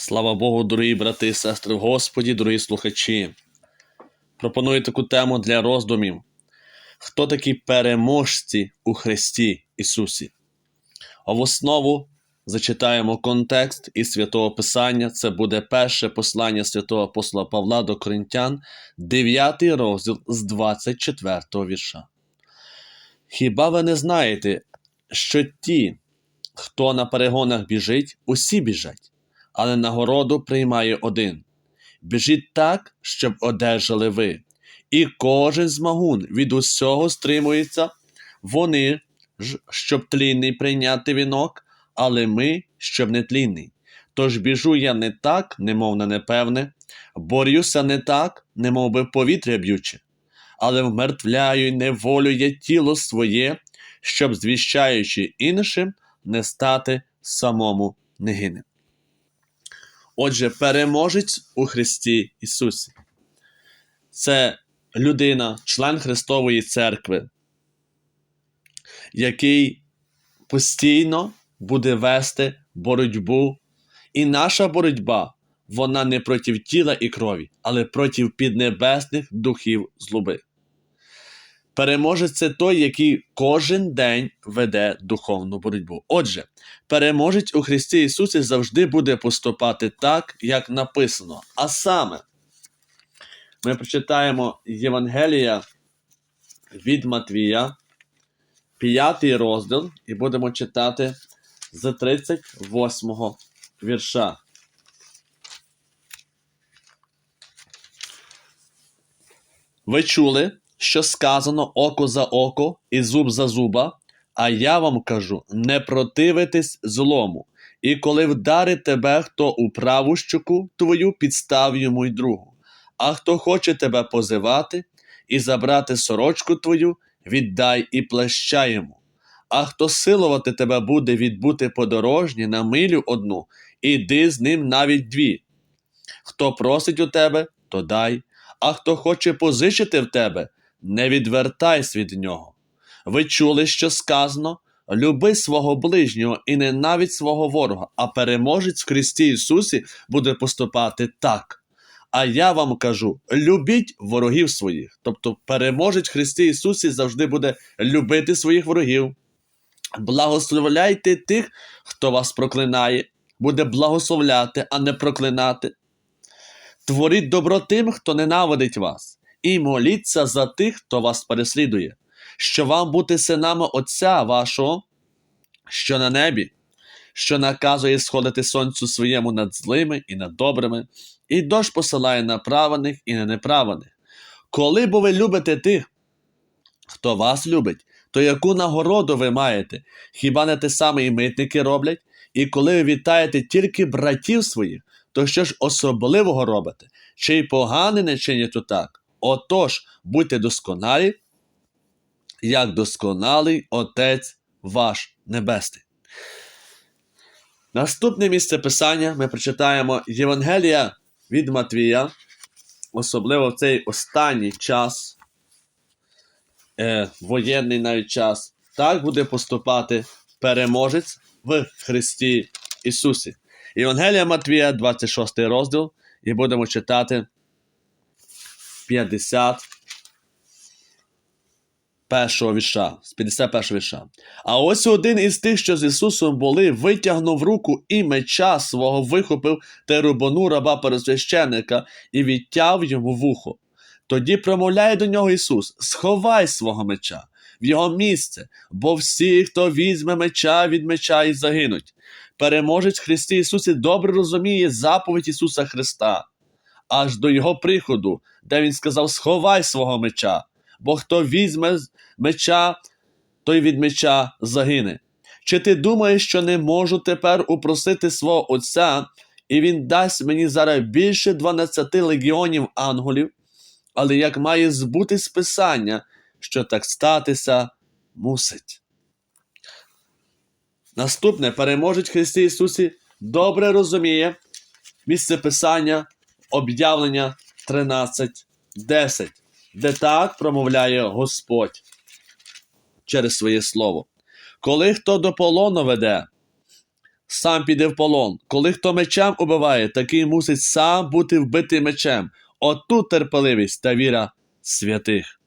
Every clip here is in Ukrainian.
Слава Богу, дорогі брати і сестри в Господі, дорогі слухачі. Пропоную таку тему для роздумів. Хто такі переможці у Христі Ісусі? А в основу зачитаємо контекст із Святого Писання. Це буде перше послання святого апостола Павла до Коринтян, 9 розділ з 24 вірша. Хіба ви не знаєте, що ті, хто на перегонах біжить, усі біжать, але нагороду приймає один. Біжіть так, щоб одержали ви. І кожен змагун від усього стримується, вони ж, щоб тлінний прийняти вінок, але ми, щоб не тлінний. Тож біжу я не так, немов на непевне, борюся не так, немов би повітря б'юче, але вмертвляю й неволює тіло своє, щоб, звіщаючи іншим, не стати самому негинем. Отже, переможець у Христі Ісусі. Це людина, член Христової церкви, який постійно буде вести боротьбу. І наша боротьба, вона не проти тіла і крові, але проти піднебесних духів злоби. Переможець це той, який кожен день веде духовну боротьбу. Отже, переможець у Христі Ісусі завжди буде поступати так, як написано. А саме, ми прочитаємо Євангелія від Матвія, 5 розділ, і будемо читати з 38 вірша. Ви чули, що сказано око за око і зуб за зуба, а я вам кажу: не противитесь злому. І коли вдарить тебе хто у праву щоку твою, підстав йому й другу. А хто хоче тебе позивати і забрати сорочку твою, віддай і плаща йому. А хто силувати тебе буде відбути подорожні на милю одну, іди з ним навіть дві. Хто просить у тебе, то дай, а хто хоче позичити в тебе, не відвертайся від нього. Ви чули, що сказано: люби свого ближнього і ненавидь свого ворога, а переможець в Христі Ісусі буде поступати так. А я вам кажу: любіть ворогів своїх. Тобто, переможець в Христі Ісусі завжди буде любити своїх ворогів. Благословляйте тих, хто вас проклинає, буде благословляти, а не проклинати. Творіть добро тим, хто ненавидить вас, і моліться за тих, хто вас переслідує, що вам бути синами Отця вашого, що на небі, що наказує сходити сонцю своєму над злими і над добрими, і дощ посилає на праведних і на неправедних. Коли бо ви любите тих, хто вас любить, то яку нагороду ви маєте? Хіба не те саме і митники роблять? І коли ви вітаєте тільки братів своїх, то що ж особливого робите? Чи й погане не чинять так? Отож, будьте досконалі, як досконалий Отець ваш Небесний. Наступне місце писання ми прочитаємо Євангелія від Матвія, особливо в цей останній час, е, воєнний навіть час, так буде поступати переможець в Христі Ісусі. Євангелія Матвія, 26 розділ, і будемо читати 50 першого вірша, з 51 вірша. А ось один із тих, що з Ісусом були, витягнув руку і меча свого вихопив та рубану раба пересвященника і відтяв йому вухо. Тоді промовляє до нього Ісус: Сховай свого меча в його місце, бо всі, хто візьме меча від меча і загинуть. Переможець Христі Ісусі добре розуміє заповідь Ісуса Христа, аж до Його приходу, де Він сказав: Сховай свого меча, бо хто візьме меча, той від меча загине. Чи ти думаєш, що не можу тепер упросити свого Отця, і Він дасть мені зараз більше 12 легіонів ангелів, але як має збутись Писання, що так статися мусить. Наступне переможець Христі Ісусі добре розуміє місце Писання об'явлення 13.10, де так промовляє Господь через своє слово. Коли хто до полону веде, сам піде в полон. Коли хто мечем убиває, такий мусить сам бути вбитий мечем. Отут терпеливість та віра святих.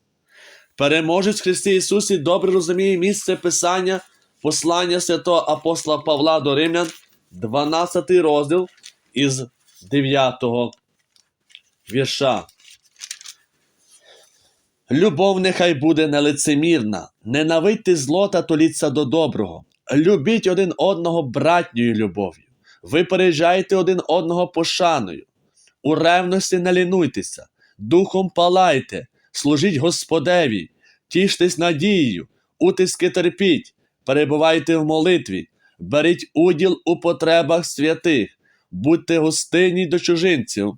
Переможець Христі Ісусі добре розуміє місце Писання, послання святого апостола Павла до Римлян, 12 розділ із 9 вірша. Любов нехай буде нелицемірна, ненавидьте зло та толіться до доброго. Любіть один одного братньою любов'ю. Ви переїжджайте один одного пошаною. У ревності не лінуйтеся, духом палайте, служіть Господеві, тіштесь надією, утиски терпіть, перебувайте в молитві, беріть уділ у потребах святих, будьте гостинні до чужинців,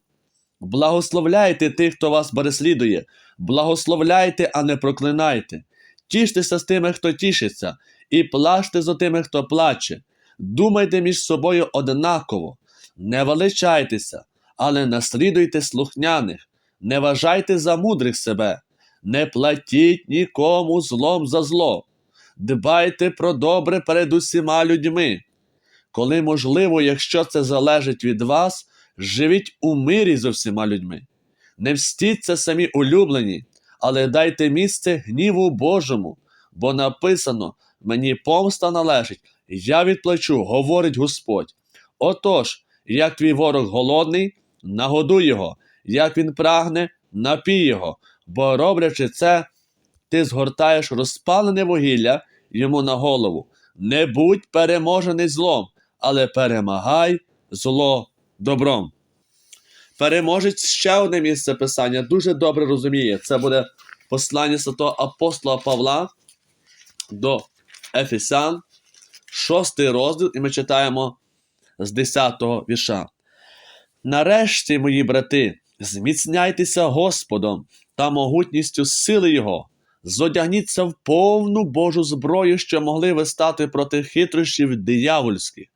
благословляйте тих, хто вас переслідує, благословляйте, а не проклинайте. Тіштеся з тими, хто тішиться, і плачте за тими, хто плаче. Думайте між собою однаково, не величайтеся, але наслідуйте слухняних, не вважайте за мудрих себе, не платіть нікому злом за зло, дбайте про добре перед усіма людьми. Коли можливо, якщо це залежить від вас, живіть у мирі з усіма людьми. Не встіться самі улюблені, але дайте місце гніву Божому, бо написано: мені помста належить, я відплачу, говорить Господь. Отож, як твій ворог голодний, нагодуй його, як він прагне, напій його, бо роблячи це, ти згортаєш розпалене вугілля йому на голову. Не будь переможений злом, але перемагай зло добром. Переможець ще одне місце писання дуже добре розуміє. Це буде послання святого апостола Павла до Ефесян, 6 розділ, і ми читаємо з 10 го вірша. Нарешті, мої брати, зміцняйтеся Господом та могутністю сили Його, зодягніться в повну Божу зброю, що могли ви стати проти хитрощів диявольських,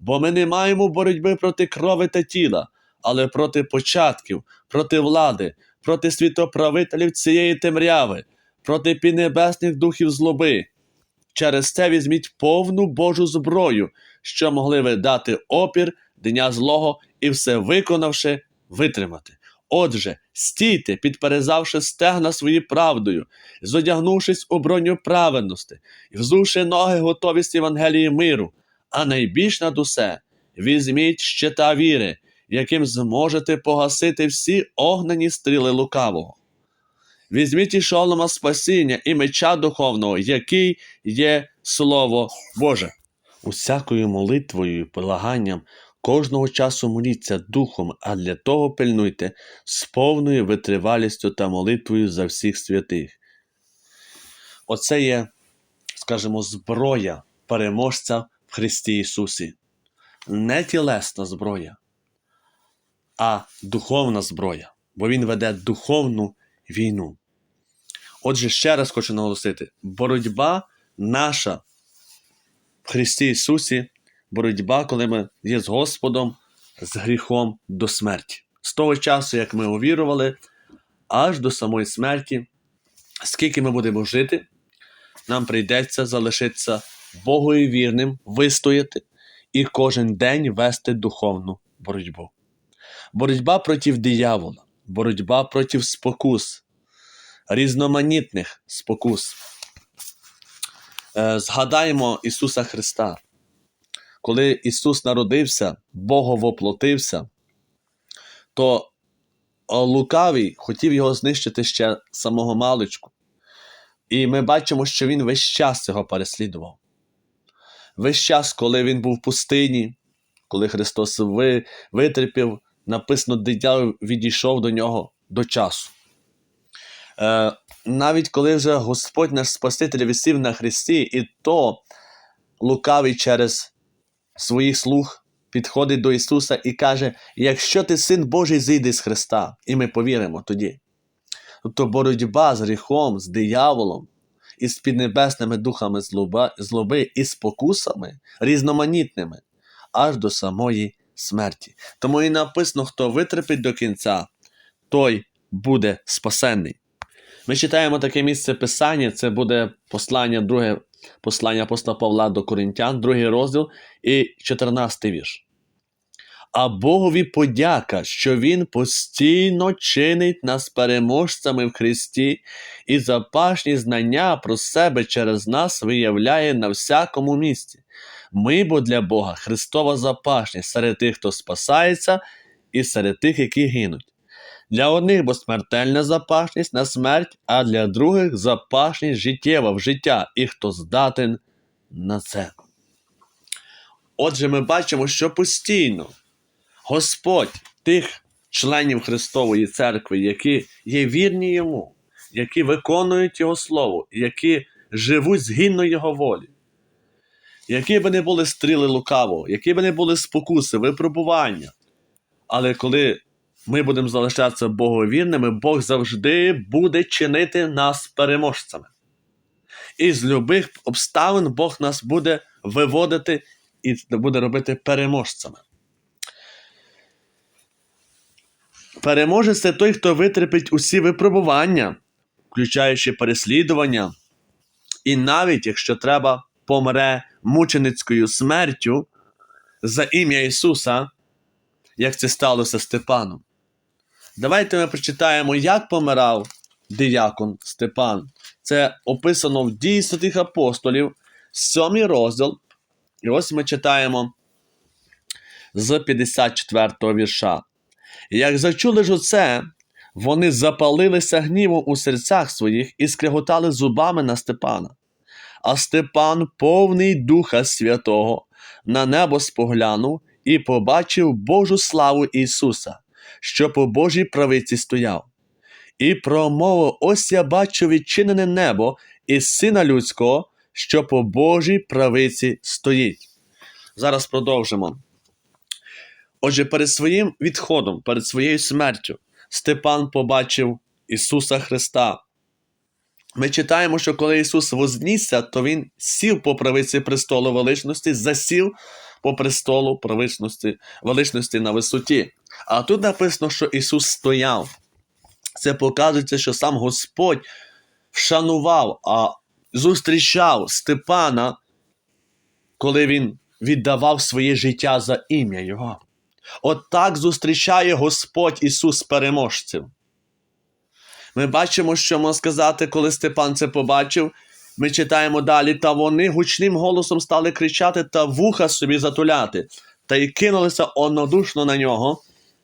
бо ми не маємо боротьби проти крови та тіла, але проти початків, проти влади, проти світоправителів цієї темряви, проти піднебесних духів злоби. Через це візьміть повну Божу зброю, що могли ви дати опір дня злого і все виконавши, витримати. Отже, стійте, підперезавши стегна свої правдою, зодягнувшись у броню праведності, взувши ноги готовість Євангелії миру, а найбільш над усе візьміть щита віри, яким зможете погасити всі огнені стріли лукавого. Візьміть і шолома спасіння і меча духовного, який є Слово Боже. Усякою молитвою і полаганням кожного часу моліться духом, а для того пильнуйте з повною витривалістю та молитвою за всіх святих. Оце є, скажімо, зброя переможця в Христі Ісусі. Не тілесна зброя, а духовна зброя, бо Він веде духовну війну. Отже, ще раз хочу наголосити: боротьба наша в Христі Ісусі, боротьба, коли ми є з Господом, з гріхом до смерті. З того часу, як ми увірували, аж до самої смерті, скільки ми будемо жити, нам прийдеться залишитися Богові вірним, вистояти і кожен день вести духовну боротьбу. Боротьба проти диявола, боротьба проти спокус, різноманітних спокус. Е, Згадаємо Ісуса Христа. Коли Ісус народився, Бог воплотився, то лукавий хотів його знищити ще самого маличку. І ми бачимо, що він весь час його переслідував. Весь час, коли він був в пустині, коли Христос ви, витерпів, написано, дитя відійшов до нього до часу. Е, навіть коли вже Господь наш Спаситель висів на Христі, і то лукавий через своїх слуг підходить до Ісуса і каже: якщо ти син Божий, зійди з Христа, і ми повіримо тоді. Тобто боротьба з гріхом, з дияволом, і з піднебесними духами злоба, злоби і спокусами різноманітними, аж до самої смерті. Тому і написано, хто витерпить до кінця, той буде спасенний. Ми читаємо таке місце Писання, це буде послання друге Послання апостола Павла до Коринтян, 2 розділ і 14 вірш. А Богові подяка, що Він постійно чинить нас переможцями в Христі і запашні знання про себе через нас виявляє на всякому місці. Ми бо для Бога Христова запашність серед тих, хто спасається, і серед тих, які гинуть. Для одних бо смертельна запашність на смерть, а для других запашність життєва в життя, і хто здатен на це. Отже, ми бачимо, що постійно Господь тих членів Христової церкви, які є вірні йому, які виконують Його Слово, які живуть згідно Його волі, які би не були стріли лукаво, які би не були спокуси, випробування. Але коли ми будемо залишатися боговірними, Бог завжди буде чинити нас переможцями. І з любих обставин Бог нас буде виводити і буде робити переможцями. Переможець це той, хто витерпить усі випробування, включаючи переслідування, і навіть, якщо треба, помре мученицькою смертю за ім'я Ісуса, як це сталося Степаном. Давайте ми прочитаємо, як помирав диякон Степан. Це описано в дії святих апостолів, сьомий розділ. І ось ми читаємо з 54 го вірша. Як зачули ж оце, вони запалилися гнівом у серцях своїх і скреготали зубами на Степана. А Степан, повний Духа Святого, на небо споглянув і побачив Божу славу Ісуса, що по Божій правиці стояв. І промовив: Ось я бачу відчинене небо і сина людського, що по Божій правиці стоїть. Зараз продовжимо. Отже, перед своїм відходом, перед своєю смертю, Степан побачив Ісуса Христа. Ми читаємо, що коли Ісус вознісся, то Він сів по правиці престолу величності, засів по престолу правичності, величності на висоті. А тут написано, що Ісус стояв. Це показується, що сам Господь вшанував, а зустрічав Степана, коли він віддавав своє життя за ім'я Його. От так зустрічає Господь Ісус переможців. Ми бачимо, що можна сказати, коли Степан це побачив. Ми читаємо далі, та вони гучним голосом стали кричати та вуха собі затуляти, та й кинулися однодушно на нього,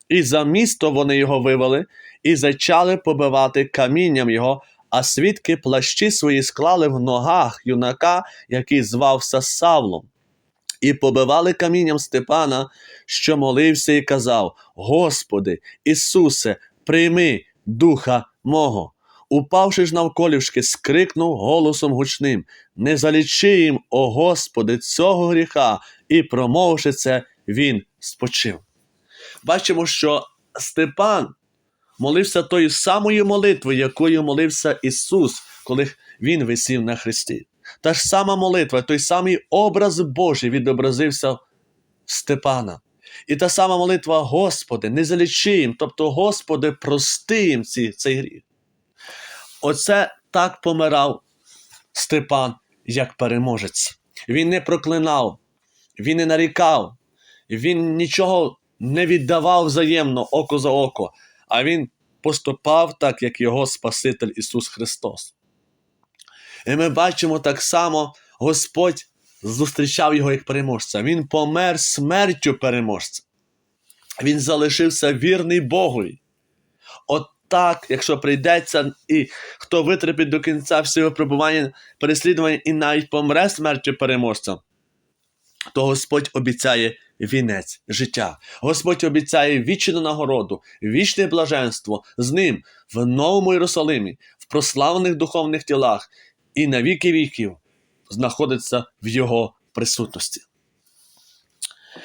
і за місто вони його вивели, і зачали побивати камінням його, а свідки плащі свої склали в ногах юнака, який звався Савлом і побивали камінням Степана, що молився і казав: Господи, Ісусе, прийми духа мого. Упавши ж навколішки, скрикнув голосом гучним: Не залічи їм, о Господи, цього гріха, і, промовивши це, він спочив. Бачимо, що Степан молився тою самою молитвою, якою молився Ісус, коли Він висів на хресті. Та ж сама молитва, той самий образ Божий відобразився в Степана. І та сама молитва, Господи, не залічи їм, тобто, Господи, прости їм ці, цей гріх. Оце так помирав Степан як переможець. Він не проклинав, він не нарікав, він нічого не віддавав взаємно око за око, а він поступав так, як його Спаситель Ісус Христос. І ми бачимо так само, Господь зустрічав його як переможця. Він помер смертю переможця. Він залишився вірний Богові. От так, якщо прийдеться, і хто витерпить до кінця всі випробування, переслідування і навіть помре смертю переможця, то Господь обіцяє вінець життя. Господь обіцяє вічну нагороду, вічне блаженство з ним в Новому Єрусалимі, в прославлених духовних тілах і на віки віків знаходиться в Його присутності.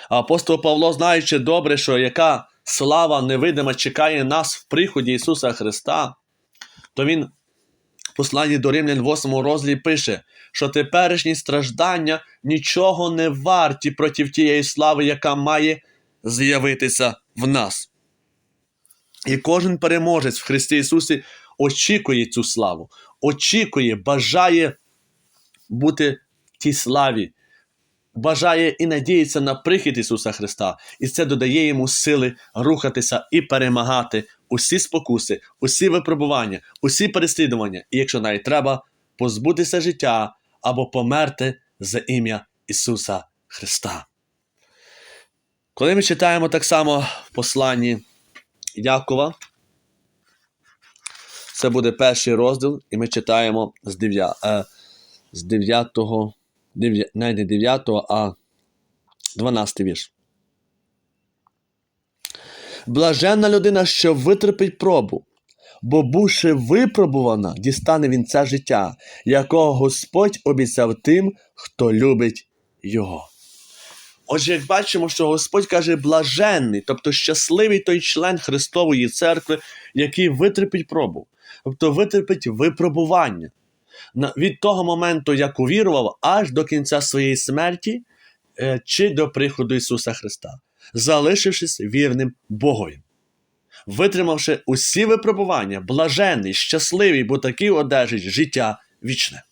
Апостол Павло, знаючи добре, що яка слава невидима чекає нас в приході Ісуса Христа, то Він в посланні до Римлян 8 розділі пише, що теперішні страждання нічого не варті проти тієї слави, яка має з'явитися в нас. І кожен переможець в Христі Ісусі очікує цю славу, очікує, бажає бути в тій славі, бажає і надіється на прихід Ісуса Христа, і це додає йому сили рухатися і перемагати усі спокуси, усі випробування, усі переслідування, і якщо навіть треба, позбутися життя або померти за ім'я Ісуса Христа. Коли ми читаємо так само в посланні Якова, це буде перший розділ, і ми читаємо з 9, е, з 9, 9 не 9, а 12 вірш. Блаженна людина, що витерпить пробу, бо, бувши випробувана, дістане він це життя, якого Господь обіцяв тим, хто любить його. Отже, як бачимо, що Господь каже блаженний, тобто щасливий той член Христової церкви, який витерпить пробу, тобто витерпить випробування від того моменту, як увірував, аж до кінця своєї смерті е, чи до приходу Ісуса Христа, залишившись вірним Богові. Витримавши усі випробування, блаженний, щасливий, бо такий одержить життя вічне.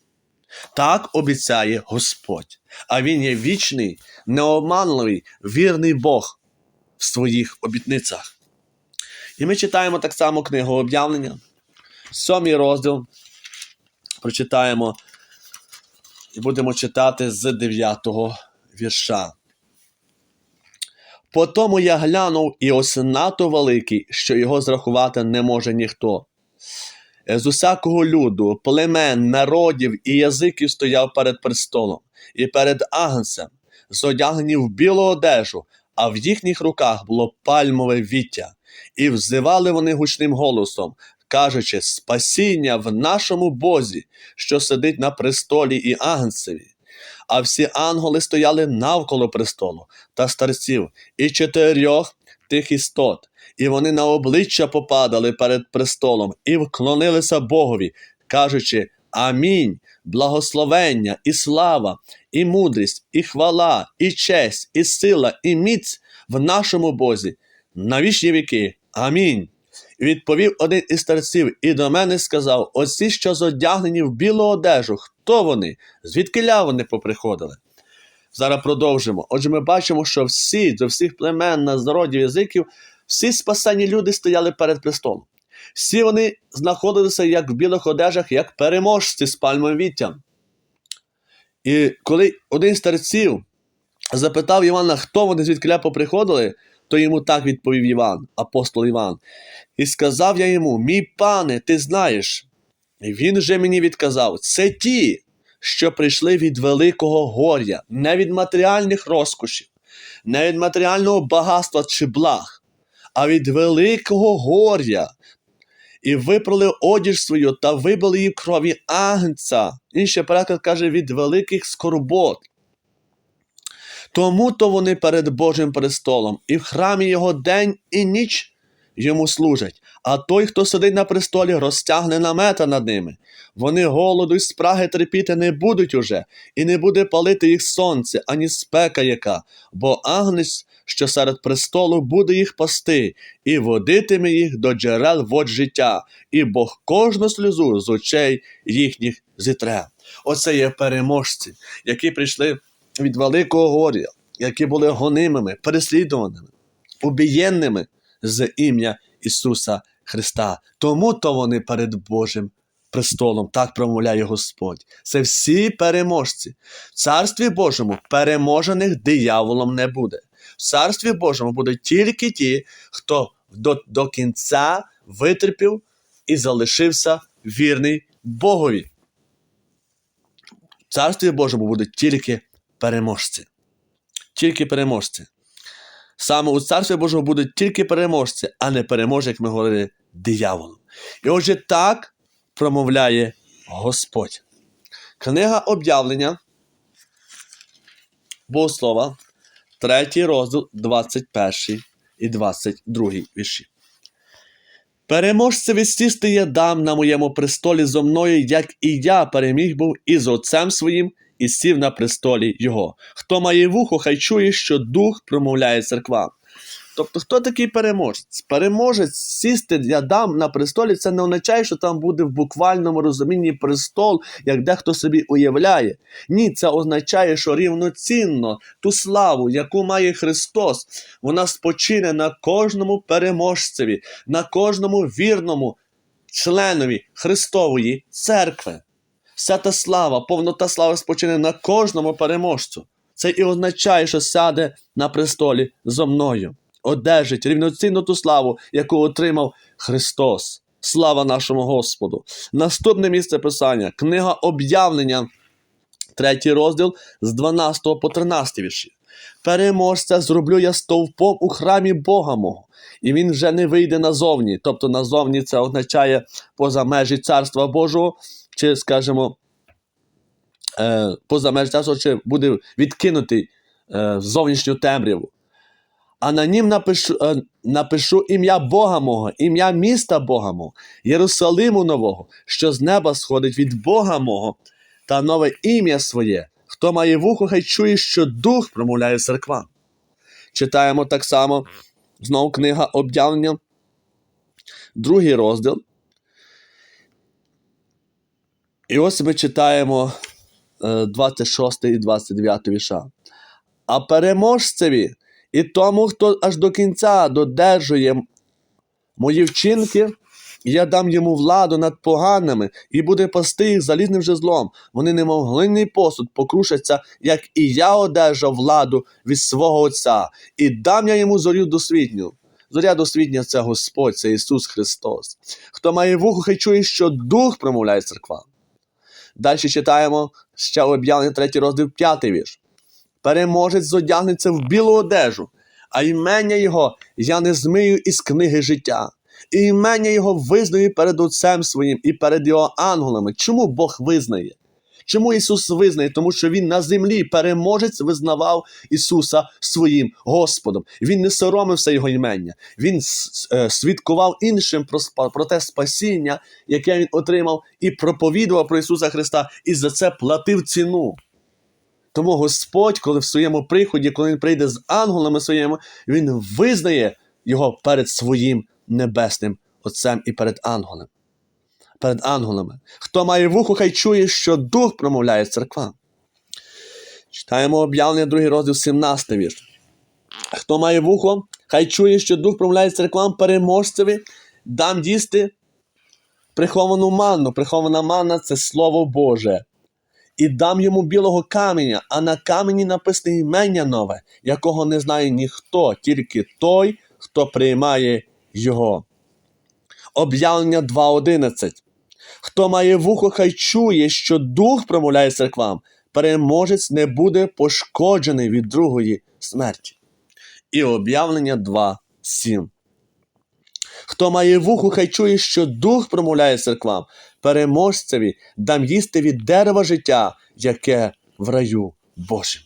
Так обіцяє Господь, а Він є вічний, неоманливий, вірний Бог в своїх обітницях. І ми читаємо так само книгу об'явлення, сьомий розділ. Прочитаємо і будемо читати з 9 вірша. Потому я глянув, і ось НАТО великий, що його зрахувати не може ніхто. З усякого люду, племен, народів і язиків стояв перед престолом, і перед агнцем, зодягнені в білу одежу, а в їхніх руках було пальмове віття, і взивали вони гучним голосом, кажучи, спасіння в нашому Бозі, що сидить на престолі і агнцеві. А всі ангели стояли навколо престолу та старців, і чотирьох тих істот, і вони на обличчя попадали перед престолом і вклонилися Богові, кажучи: Амінь, благословення, і слава, і мудрість, і хвала, і честь, і сила, і міць в нашому Бозі на вічні віки. Амінь. Відповів один із старців і до мене сказав: Оці, що зодягнені в білу одежу, хто вони? Звідки вони поприходили? Зараз продовжимо. Отже, ми бачимо, що всі, до всіх племен, народів, язиків, всі спасені люди стояли перед престолом. Всі вони знаходилися як в білих одежах, як переможці з пальмовим віттям. І коли один з старців запитав Івана, хто вони звідки поприходили, то йому так відповів Іван, апостол Іван. І сказав я йому: Мій пане, ти знаєш. І він же мені відказав: це ті, що прийшли від великого горя, не від матеріальних розкошів, не від матеріального багатства чи благ, а від великого горя. І випрали одіж свою та вибили її крові агнця. Інший переклад каже від великих скорбот. Тому то вони перед Божим престолом, і в храмі його день і ніч йому служать, а той, хто сидить на престолі, розтягне намета над ними. Вони голоду й спраги терпіти не будуть уже, і не буде палити їх сонце, ані спека яка, бо агнець, що серед престолу, буде їх пасти, і водитиме їх до джерел вод життя, і Бог кожну сльозу з очей їхніх зітре. Оце є переможці, які прийшли від великого горя, які були гонимими, переслідуваними, убієнними з ім'я Ісуса Христа. Тому то вони перед Божим престолом, так промовляє Господь. Це всі переможці. В Царстві Божому переможених дияволом не буде. В Царстві Божому будуть тільки ті, хто до, до кінця витерпів і залишився вірний Богові. В Царстві Божому будуть тільки переможці. Тільки переможці. Саме у Царстві Божому будуть тільки переможці, а не переможе, як ми говорили, дияволом. І отже, так промовляє Господь. Книга об'явлення Богослова, 3 розділ, 21 і 22 вірші. Переможцеві сісти я дам на моєму престолі зо мною, як і я переміг був із отцем своїм і сів на престолі його. Хто має вухо, хай чує, що дух промовляє церква. Тобто, хто такий переможець? Переможець сісти я дам на престолі, це не означає, що там буде в буквальному розумінні престол, як дехто собі уявляє. Ні, це означає, що рівноцінно ту славу, яку має Христос, вона спочине на кожному переможцеві, на кожному вірному членові Христової церкви. Вся та слава, повнота слави спочине на кожному переможцю. Це і означає, що сяде на престолі зо мною, одержить рівноцінну ту славу, яку отримав Христос. Слава нашому Господу. Наступне місце писання книга об'явлення, третій розділ з 12 по 13 вірші. Переможця зроблю я стовпом у храмі Бога мого, і він вже не вийде назовні. Тобто назовні це означає поза межі Царства Божого, чи, скажімо, е, поза межі царства, чи буде відкинутий е, в зовнішню темряву. А на нім напишу, е, напишу ім'я Бога мого, ім'я міста Бога мого, Єрусалиму нового, що з неба сходить від Бога мого, та нове ім'я своє. Хто має вухо, хай чує, що дух промовляє церква. Читаємо так само знову книга об'явлення, другий розділ. І ось ми читаємо е, 26 і 29 віша. А переможцеві і тому, хто аж до кінця додержує мої вчинки, я дам йому владу над поганими і буде пасти їх залізним жезлом. Вони, немов глинний посуд, покрушаться, як і я одержав владу від свого Отця, і дам я йому зорю досвітню. Зоря досвітня це Господь, це Ісус Христос. Хто має вухо, хай чує, що Дух промовляє церква. Далі читаємо ще об'явлення третій розділ, п'ятий вірш. Переможець зодягнеться в білу одежу, а імення його я не змию із книги життя. І імення його визнаю перед Отцем своїм і перед його ангелами. Чому Бог визнає? Чому Ісус визнає? Тому що Він на землі переможець визнавав Ісуса своїм Господом. Він не соромився Його імення. Він е, свідкував іншим про, про те спасіння, яке він отримав, і проповідував про Ісуса Христа, і за це платив ціну. Тому Господь, коли в своєму приході, коли Він прийде з ангелами своїми, Він визнає його перед своїм небесним Отцем і перед ангелем. Перед ангелами. Хто має вухо, хай чує, що Дух промовляє церква. Читаємо об'явлення, другий розділ, 17 вірш. Хто має вухо, хай чує, що Дух промовляє церквам переможцеві, дам їсти приховану манну. Прихована манна це Слово Боже. І дам йому білого каменя, а на камені написане імення нове, якого не знає ніхто, тільки той, хто приймає його. Об'явлення 2.11. Хто має вухо, хай чує, що дух промовляє церквам, переможець не буде пошкоджений від другої смерті. І об'явлення 2.7. Хто має вухо, хай чує, що дух промовляє церквам, переможцеві дам їсти від дерева життя, яке в раю Божим.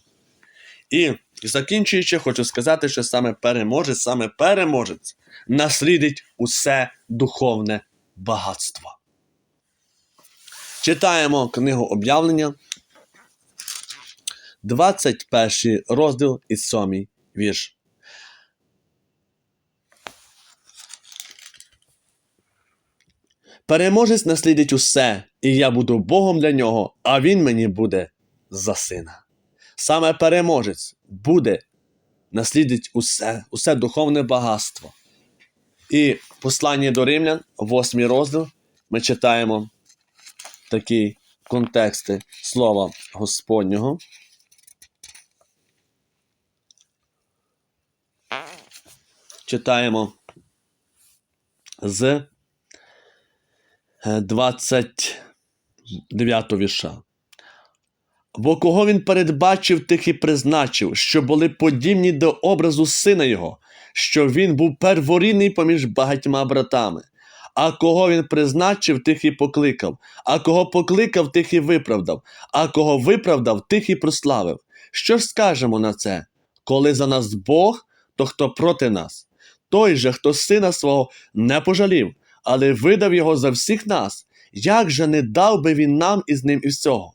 І закінчуючи, хочу сказати, що саме переможець, саме переможець наслідить усе духовне багатство. Читаємо книгу об'явлення, 21 розділ і 7 вірш. Переможець наслідить усе, і я буду Богом для нього, а він мені буде за сина. Саме переможець буде наслідить усе, усе духовне багатство. І в посланні до римлян, 8 розділ, ми читаємо такі контексти слова Господнього. Читаємо з е, 29 вірша. Бо кого він передбачив, тих і призначив, що були подібні до образу сина його, що він був перворідний поміж багатьма братами. А кого він призначив, тих і покликав, а кого покликав, тих і виправдав, а кого виправдав, тих і прославив. Що ж скажемо на це? Коли за нас Бог, то хто проти нас? Той же, хто сина свого не пожалів, але видав його за всіх нас, як же не дав би він нам із ним і всього?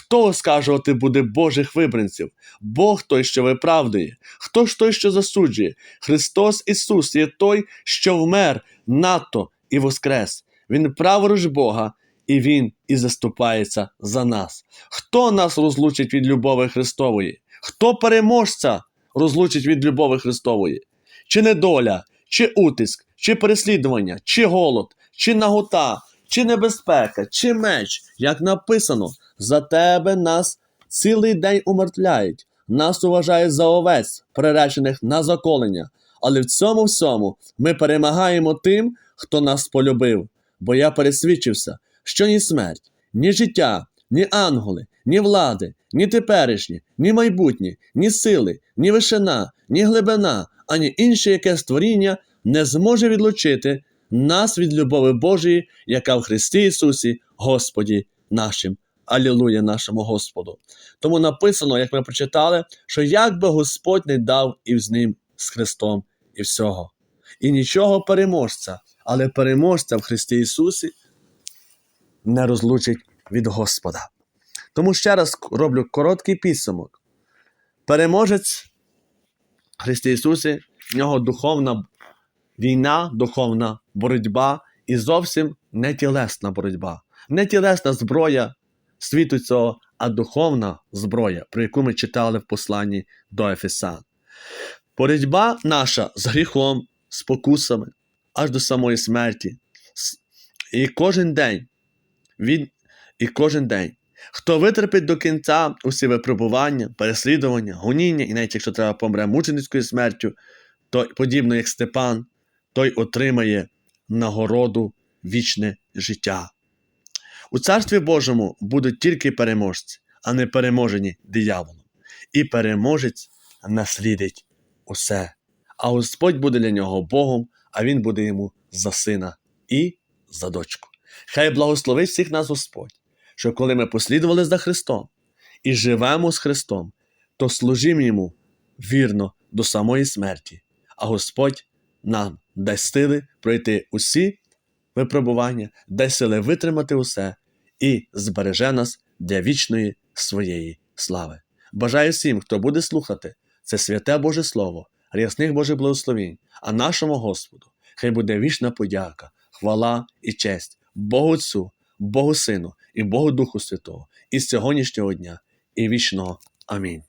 Хто оскаржувати буде Божих вибранців? Бог той, що виправдує. Хто ж той, що засуджує? Христос Ісус є той, що вмер надто і воскрес. Він праворуч Бога, і Він і заступається за нас. Хто нас розлучить від любови Христової? Хто переможця розлучить від любови Христової? Чи недоля, чи утиск, чи переслідування, чи голод, чи нагота, чи небезпека, чи меч, як написано, за тебе нас цілий день умертвляють, нас уважають за овець, приречених на заколення. Але в цьому всьому ми перемагаємо тим, хто нас полюбив. Бо я пересвідчився, що ні смерть, ні життя, ні ангели, ні влади, ні теперішні, ні майбутні, ні сили, ні вишина, ні глибина, ані інше яке створіння не зможе відлучити нас від любови Божої, яка в Христі Ісусі, Господі нашим. Алілуя нашому Господу. Тому написано, як ми прочитали, що як би Господь не дав і з ним, з Христом, і всього. І нічого переможця, але переможця в Христі Ісусі не розлучить від Господа. Тому ще раз роблю короткий підсумок. Переможець Христі Ісусі, в нього духовна війна, духовна боротьба і зовсім не тілесна боротьба, не тілесна зброя світу цього, а духовна зброя, про яку ми читали в посланні до Ефесан. Боротьба наша з гріхом, з покусами, аж до самої смерті. І кожен день, він, і кожен день. Хто витерпить до кінця усі випробування, переслідування, гоніння, і навіть якщо треба помре мученицькою смертю, то подібно як Степан, той отримає нагороду вічне життя. У Царстві Божому будуть тільки переможці, а не переможені дияволом. І переможець наслідить усе. А Господь буде для нього Богом, а Він буде йому за сина і за дочку. Хай благословить всіх нас Господь, що коли ми послідували за Христом і живемо з Христом, то служимо йому вірно до самої смерті, а Господь нам дасть сили пройти усі випробування, дасть сили витримати усе і збереже нас для вічної своєї слави. Бажаю всім, хто буде слухати це святе Боже Слово, рясних Божих благословінь, а нашому Господу хай буде вічна подяка, хвала і честь Богу Отцю, Богу Сину і Богу Духу Святого, і з сьогоднішнього дня, і вічного. Амінь.